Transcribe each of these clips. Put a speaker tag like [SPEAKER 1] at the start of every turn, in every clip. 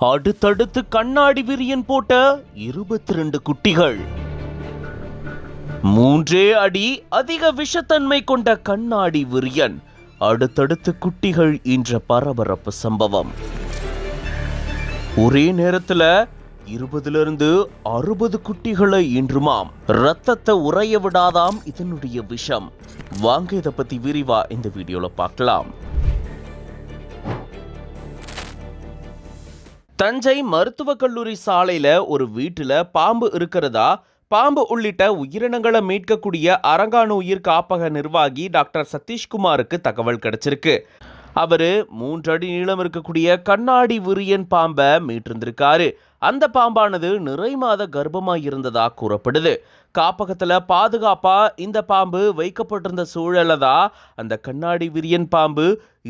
[SPEAKER 1] அடுத்தடுத்து கண்ணாடி விரியன் போட்ட இருபத்தி ரெண்டு குட்டிகள். மூன்றே அடி அதிக விஷத்தன்மை கொண்ட கண்ணாடி விரியன். அடுத்தடுத்து குட்டிகள் என்ற பரபரப்பு சம்பவம். ஒரே நேரத்துல இருபதுலேருந்து அறுபது குட்டிகளை இன்றுமாம் ரத்தத்தை உறைய விடாதாம் இதனுடைய விஷம். வாங்க இதை பத்தி விரிவா இந்த வீடியோல பார்க்கலாம். தஞ்சை மருத்துவக் கல்லூரி சாலையில ஒரு வீட்டுல பாம்பு இருக்கிறதா? பாம்பு உள்ளிட்ட உயிரினங்களை மீட்கக்கூடிய அரங்கானு உயிர் காப்பக நிர்வாகி டாக்டர் சதீஷ்குமாருக்கு தகவல் கிடைச்சிருக்கு. அவரு மூன்றடி நீளம் இருக்கக்கூடிய கண்ணாடி விரியன் பாம்பை மீட்டிருந்திருக்காரு. அந்த பாம்பானது நிறை மாத கர்ப்பமாக இருந்ததா கூறப்படுது. காப்பகத்தில் பாதுகாப்பாக இந்த பாம்பு வைக்கப்பட்டிருந்த சூழல தான் அந்த கண்ணாடி விரியன் பாம்பு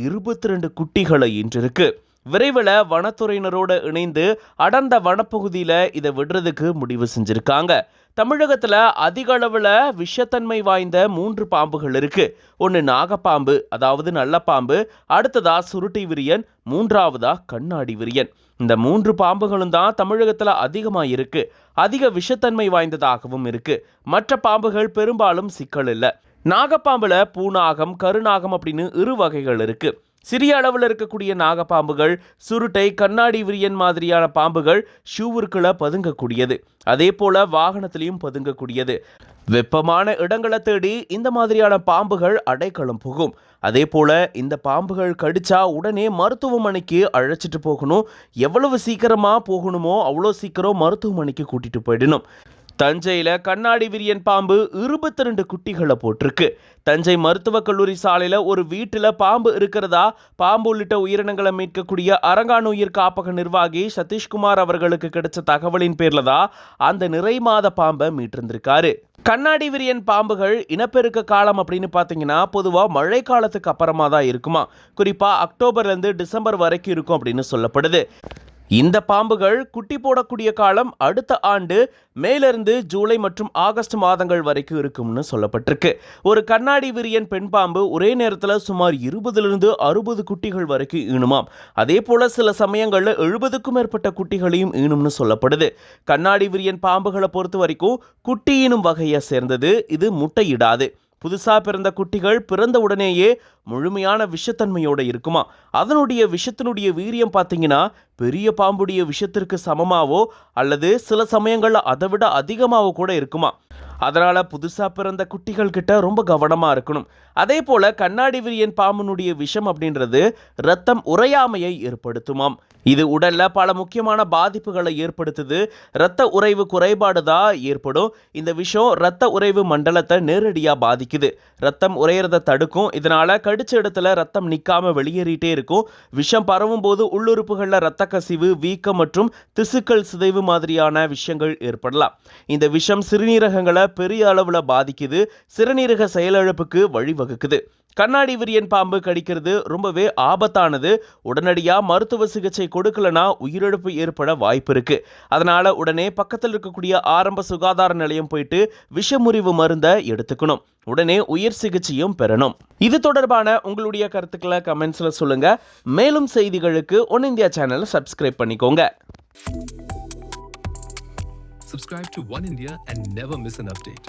[SPEAKER 1] இருபத்தி ரெண்டு குட்டிகளை இன்றிருக்கு விரைவில் வனத்துறையினரோடு இணைந்து அடர்ந்த வனப்பகுதியில் இதை விடுறதுக்கு முடிவு செஞ்சுருக்காங்க. தமிழகத்தில் அதிக அளவில் விஷத்தன்மை வாய்ந்த மூன்று பாம்புகள் இருக்குது ஒன்று நாகப்பாம்பு அதாவது நல்ல பாம்பு அடுத்ததாக சுருட்டி விரியன் மூன்றாவதாக கண்ணாடி விரியன். இந்த மூன்று பாம்புகளும் தான் தமிழகத்தில் அதிகமாக இருக்குது அதிக விஷத்தன்மை வாய்ந்ததாகவும் இருக்குது மற்ற பாம்புகள் பெரும்பாலும் சிக்கல் இல்லை. நாகப்பாம்பில் பூநாகம் கருநாகம் அப்படின்னு இரு வகைகள் இருக்குது சிறிய அளவில் இருக்கக்கூடிய நாகப்பாம்புகள் சுருட்டை கண்ணாடி விரியன் மாதிரியான பாம்புகள் ஷூவிற்குள்ள பதுங்கக்கூடியது. அதே போல வாகனத்திலையும் பதுங்கக்கூடியது. வெப்பமான இடங்களை தேடி இந்த மாதிரியான பாம்புகள் அடைக்கலம் புகும். அதே போல இந்த பாம்புகள் கடிச்சா உடனே மருத்துவமனைக்கு அழைச்சிட்டு போகணும். எவ்வளவு சீக்கிரமா போகணுமோ அவ்வளோ சீக்கிரம் மருத்துவமனைக்கு கூட்டிட்டு போயிடணும். தஞ்சையில் கண்ணாடி விரியன் பாம்பு இருபத்தி ரெண்டு குட்டிகளை போட்டிருக்கு. தஞ்சை மருத்துவக் கல்லூரி சாலையில் ஒரு வீட்டில் பாம்பு இருக்கிறதா? பாம்பு உள்ளிட்ட உயிரினங்களை மீட்கக்கூடிய அரங்கானுயிர் காப்பக நிர்வாகி சதீஷ்குமார் அவர்களுக்கு கிடைச்ச தகவலின் பேரில் தான் அந்த நிறை மாத பாம்பை மீட்டிருந்திருக்காரு. கண்ணாடி விரியன் பாம்புகள் இனப்பெருக்க காலம் அப்படின்னு பார்த்தீங்கன்னா பொதுவாக மழை காலத்துக்கு அப்புறமா தான் இருக்குமா. குறிப்பாக அக்டோபர்லேருந்து டிசம்பர் வரைக்கும் இருக்கும் அப்படின்னு சொல்லப்படுது. இந்த பாம்புகள் குட்டி போடக்கூடிய காலம் அடுத்த ஆண்டு மேலிருந்து ஜூலை மற்றும் ஆகஸ்ட் மாதங்கள் வரைக்கும் இருக்கும்னு சொல்லப்பட்டிருக்கு. ஒரு கண்ணாடி விரியன் பெண் பாம்பு ஒரே நேரத்தில் சுமார் இருபதுலேருந்து அறுபது குட்டிகள் வரைக்கும் ஈணுமாம். அதே போல சில சமயங்களில் எழுபதுக்கும் மேற்பட்ட குட்டிகளையும் ஈணும்னு சொல்லப்படுது. கண்ணாடி விரியன் பாம்புகளை பொறுத்த வரைக்கும் குட்டி ஈனும் வகையை சேர்ந்தது. இது முட்டையிடாது புதுசாக பிறந்த குட்டிகள் பிறந்த உடனேயே முழுமையான விஷத்தன்மையோட இருக்குமா? அதனுடைய விஷத்தினுடைய வீரியம் பார்த்தீங்கன்னா பெரிய பாம்புடைய விஷத்திற்கு சமமாவோ அல்லது சில சமயங்களில் அதை விட அதிகமாகவோ கூட இருக்குமா? அதனால் புதுசாக பிறந்த குட்டிகள் கிட்ட ரொம்ப கவனமாக இருக்கணும். அதே போல கண்ணாடி விரியன் பாம்புனுடைய விஷம் அப்படின்றது ரத்தம் உறையாமையை ஏற்படுத்துமாம். இது உடல்ல பல முக்கியமான பாதிப்புகளை ஏற்படுத்துது. இரத்த உறைவு குறைபாடு தான் ஏற்படும். இந்த விஷம் இரத்த உறைவு மண்டலத்தை நேரடியாக பாதிக்குது. ரத்தம் உறையிறத தடுக்கும். இதனால கடிச்ச இடத்துல ரத்தம் நிற்காம வெளியேறிட்டே இருக்கும். விஷம் பரவும் போது உள்ளுறுப்புகளில் ரத்த கசிவு வீக்கம் மற்றும் திசுக்கள் சிதைவு மாதிரியான விஷயங்கள் ஏற்படலாம். இந்த விஷம் சிறுநீரகங்களை பெரிய அளவில் பாதிக்குது. சிறுநீரக செயலிழப்புக்கு வகுக்குது. கண்ணாடி விரியன் பாம்பு கடிக்கிறது ரொம்பவே ஆபத்தானது. உடனடியாக மருத்துவ சிகிச்சை கொடுக்கலனா உயிரிழப்பு ஏற்பட வாய்ப்பு இருக்கு. அதனால உடனே பக்கத்தில் இருக்கக்கூடிய ஆரம்ப சுகாதார நிலையம் போயிட்டு விஷமுறிவு மருந்தை எடுத்துக்கணும். உடனே உயிர் சிகிச்சையும் பெறணும். இது தொடர்பான உங்களுடைய கருத்துக்களை கமெண்ட்ஸில் சொல்லுங்க. மேலும் செய்திகளுக்கு ஒன் இந்தியா சேனலை சப்ஸ்கிரைப் பண்ணிக்கோங்க.
[SPEAKER 2] Subscribe to One India and never miss an update.